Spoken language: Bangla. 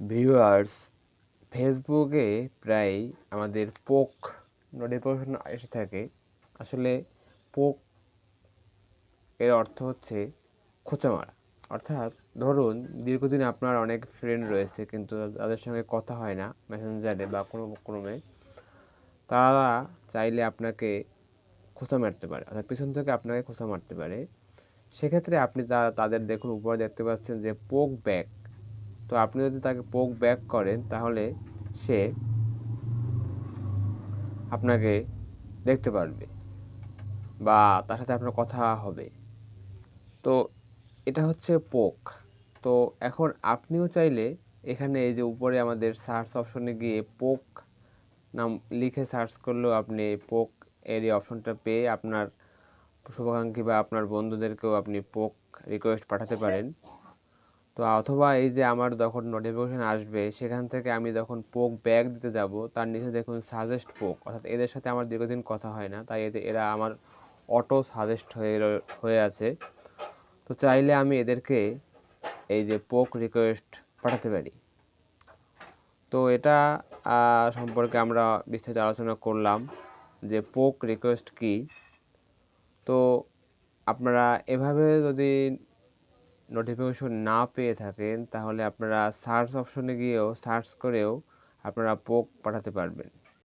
ভিউয়ার্স ফেসবুকে প্রায় আমাদের পোক নোটিফিকেশন এসে থাকে। আসলে পোক এর অর্থ হচ্ছে খোঁচা মারা। অর্থাৎ ধরুন, দীর্ঘদিন আপনার অনেক ফ্রেন্ড রয়েছে, কিন্তু তাদের সঙ্গে কথা হয় না মেসেঞ্জারে বা কোনো ক্রমে তারা চাইলে আপনাকে খোঁচা মারতে পারে, অর্থাৎ পিছন থেকে আপনাকে খোঁচা মারতে পারে। সেক্ষেত্রে আপনি তা, তাদের দেখুন, উপরে দেখতে পাচ্ছেন যে পোক ব্যাক তো আপনি যদি তাকে পোক ব্যাক করেন, তাহলে সে আপনাকে দেখতে পারবে বা তার সাথে আপনার কথা হবে। তো এটা হচ্ছে পোক তো এখন আপনিও চাইলে এখানে এই যে উপরে আমাদের সার্চ অপশনে গিয়ে পোক নাম লিখে সার্চ করলেও আপনি পোক এর এই অপশনটা পেয়ে আপনার শুভাকাঙ্ক্ষী বা আপনার বন্ধুদেরকেও আপনি পোক রিকোয়েস্ট পাঠাতে পারেন। তো অথবা এই যে আমার যখন নোটিফিকেশান আসবে, সেখান থেকে আমি যখন পোক ব্যাগ দিতে যাব, তার নিচে দেখুন সাজেস্ট পোক অর্থাৎ এদের সাথে আমার দীর্ঘদিন কথা হয় না, তাই এদের এরা আমার অটো সাজেস্ট হয়ে হয়ে আছে। তো চাইলে আমি এদেরকে এই যে পোক রিকোয়েস্ট পাঠাতে পারি। তো এটা সম্পর্কে আমরা বিস্তারিত আলোচনা করলাম, যে পোক রিকোয়েস্ট কি। তো আপনারা এভাবে যদি নোটিফিকেশন না পেয়ে থাকেন, তাহলে আপনারা সার্চ অপশনে গিয়েও সার্চ করেও আপনারা পোক পাঠাতে পারবেন।